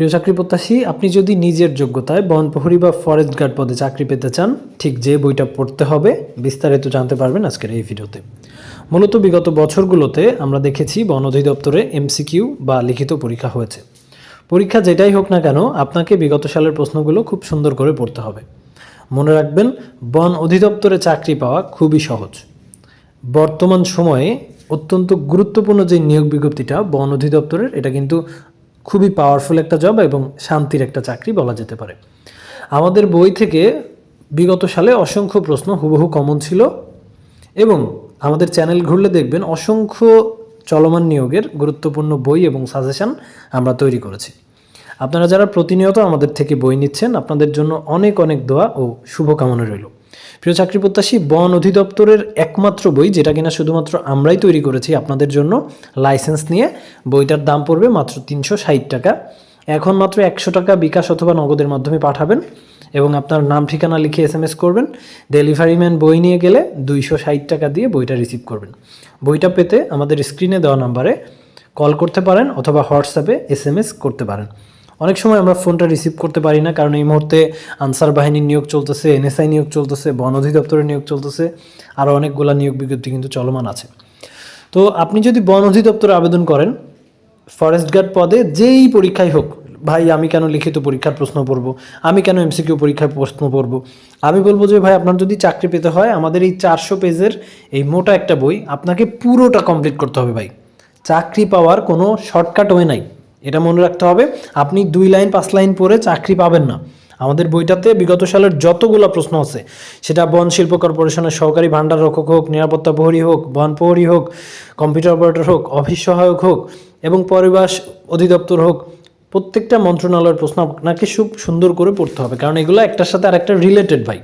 প্রিয় চাকরি প্রত্যাশী, আপনি যদি নিজের যোগ্যতায় বনপ্রহরী বা ফরেস্ট গার্ড পদে চাকরি পেতে চান, ঠিক যে বইটা পড়তে হবে বিস্তারিত জানতে পারবেন আজকের এই ভিডিওতে। মূলত বিগত বছরগুলোতে আমরা দেখেছি বন অধিদপ্তরে এমসিকিউ বা লিখিত পরীক্ষা হয়েছে। পরীক্ষা যেটাই হোক না কেন, আপনাকে বিগত সালের প্রশ্নগুলো খুব সুন্দর করে পড়তে হবে। মনে রাখবেন, বন অধিদপ্তরে চাকরি পাওয়া খুবই সহজ। বর্তমান সময়ে অত্যন্ত গুরুত্বপূর্ণ যে নিয়োগ বিজ্ঞপ্তিটা বন অধিদপ্তরের, এটা কিন্তু খুবই পাওয়ারফুল একটা জব এবং শান্তির একটা চাকরি বলা যেতে পারে। আমাদের বই থেকে বিগত সালে অসংখ্য প্রশ্ন হুবহু কমন ছিল এবং আমাদের চ্যানেল ঘুরলে দেখবেন অসংখ্য চলমান নিয়োগের গুরুত্বপূর্ণ বই এবং সাজেশন আমরা তৈরি করেছি। আপনারা যারা প্রতিনিয়ত আমাদের থেকে বই নিচ্ছেন, আপনাদের জন্য অনেক অনেক দোয়া ও শুভকামনা রইল। প্রিয় চাকরি প্রত্যাশী, বন অধিদপ্তরের একমাত্র বই, যেটা কিনা শুধুমাত্র আমরাই তৈরি করেছি আপনাদের জন্য, লাইসেন্স নিয়ে। বইটার দাম পড়বে মাত্র তিনশো ষাট টাকা। এখন মাত্র একশো টাকা বিকাশ অথবা নগদের মাধ্যমে পাঠাবেন এবং আপনার নাম, ঠিকানা লিখে এস এম এস করবেন। ডেলিভারি ম্যান বই নিয়ে গেলে দুইশো ষাট টাকা দিয়ে বইটা রিসিভ করবেন। বইটা পেতে আমাদের স্ক্রিনে দেওয়া নাম্বারে কল করতে পারেন অথবা হোয়াটসঅ্যাপে এস এম এস করতে পারেন। অনেক সময় আমরা ফোনটা রিসিভ করতে পারি না, কারণ এই মুহূর্তে আনসার বাহিনীর নিয়োগ চলতেছে, এনএসআই নিয়োগ চলতেছে, বন অধিদপ্তরের নিয়োগ চলতেছে আরও অনেকগুলো নিয়োগ বিজ্ঞপ্তি কিন্তু চলমান আছে। তো আপনি যদি বন অধিদপ্তরে আবেদন করেন ফরেস্ট গার্ড পদে যেই পরীক্ষাই হোক, ভাই, আমি কেন লিখিত পরীক্ষার প্রশ্ন পড়ব? আমি কেন এমসিকিউ পরীক্ষার প্রশ্ন পড়ব? আমি বলব যে, ভাই, আপনার যদি চাকরি পেতে হয়, আমাদের এই চারশো পেজের এই মোটা একটা বই, আপনাকে পুরোটা কমপ্লিট করতে হবে, ভাই। চাকরি পাওয়ার কোনো শর্টকাট ওয়ে নাই। এটা মনে রাখতে হবে, আপনি দুই লাইন, পাঁচ লাইন পড়ে চাকরি পাবেন না। আমাদের বইটাতে বিগত সালের যতগুলো প্রশ্ন আছে, সেটা বন শিল্প কর্পোরেশনের সহকারী ভাণ্ডার রক্ষক হোক, নিরাপত্তা প্রহরী হোক, বন প্রহরী হোক, কম্পিউটার অপারেটর হোক, অফিস সহায়ক হোক, এবং পরিবেশ অধিদপ্তর হোক, প্রত্যেকটা মন্ত্রণালয়ের প্রশ্ন আপনাকে খুব সুন্দর করে পড়তে হবে, কারণ এগুলো একটার সাথে আরেকটা রিলেটেড ভাই।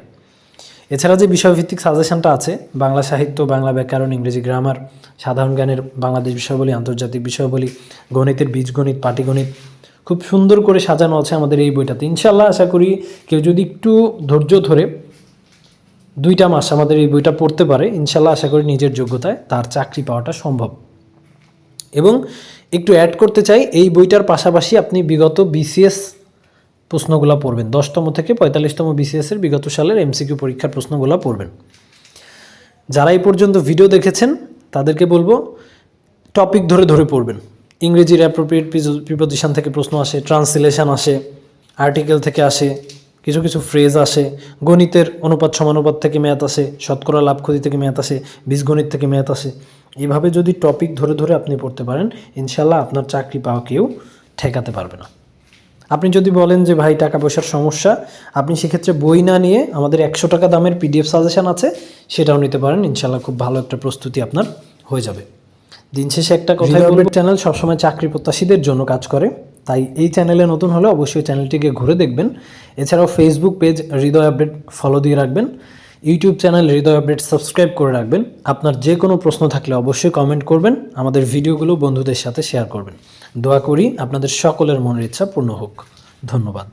এছাড়া যে বিষয়ভিত্তিক সাজেশনটা আছে, বাংলা সাহিত্য, বাংলা ব্যাকরণ, ইংরেজি গ্রামার, সাধারণ জ্ঞানের বাংলাদেশ বিষয়াবলী, আন্তর্জাতিক বিষয়াবলী, গণিতের বীজগণিত, পাটিগণিত, খুব সুন্দর করে সাজানো আছে আমাদের এই বইটাতে। ইনশাল্লাহ আশা করি কেউ যদি একটু ধৈর্য ধরে দুইটা মাস আমাদের এই বইটা পড়তে পারে ইনশাল্লাহ আশা করি নিজের যোগ্যতায় তার চাকরি পাওয়াটা সম্ভব। এবং একটু অ্যাড করতে চাই, এই বইটার পাশাপাশি আপনি বিগত বিসিএস প্রশ্নগুলো পড়বেন। দশতম থেকে পঁয়তাল্লিশতম বিসিএস এর বিগত সালের এমসিকিউ পরীক্ষার প্রশ্নগুলো পড়বেন। যারা এই পর্যন্ত ভিডিও দেখেছেন, তাদেরকে বলব টপিক ধরে ধরে পড়বেন। ইংরেজির অ্যাপ্রোপ্রিয়েট প্রিপোজিশন থেকে প্রশ্ন আসে ট্রান্সলেশন আসে আর্টিকেল থেকে আসে, কিছু কিছু ফ্রেজ আসে, গণিতের অনুপাত সমানুপাত থেকে ম্যাথ আসে, শতকরা লাভ ক্ষতি থেকে ম্যাথ আসে, বীজগণিত থেকে ম্যাথ আসে। এভাবে যদি টপিক ধরে ধরে আপনি পড়তে পারেন ইনশাল্লাহ আপনার চাকরি পাওয়া কেউ ঠেকাতে পারবে না। আপনি যদি বলেন যে ভাই টাকা পয়সার সমস্যা আপনি সেক্ষেত্রে বই না নিয়ে আমাদের একশো টাকা দামের পিডিএফ সাজেশন আছে সেটাও নিতে পারেন। ইনশাল্লাহ খুব ভালো একটা প্রস্তুতি আপনার হয়ে যাবে। দিন শেষে একটা কথা চ্যানেল সবসময় চাকরি প্রত্যাশীদের জন্য কাজ করে তাই এই চ্যানেলে নতুন হলে অবশ্যই চ্যানেলটিকে ঘুরে দেখবেন। এছাড়াও Facebook page Hriday update follow দিয়ে রাখবেন। YouTube channel Hriday update subscribe করে রাখবেন। আপনার যে কোনো প্রশ্ন থাকলে অবশ্যই কমেন্ট করবেন, আমাদের ভিডিওগুলো বন্ধুদের সাথে শেয়ার করবেন। দোয়া করি আপনাদের সকলের মনের ইচ্ছা পূর্ণ হোক। ধন্যবাদ।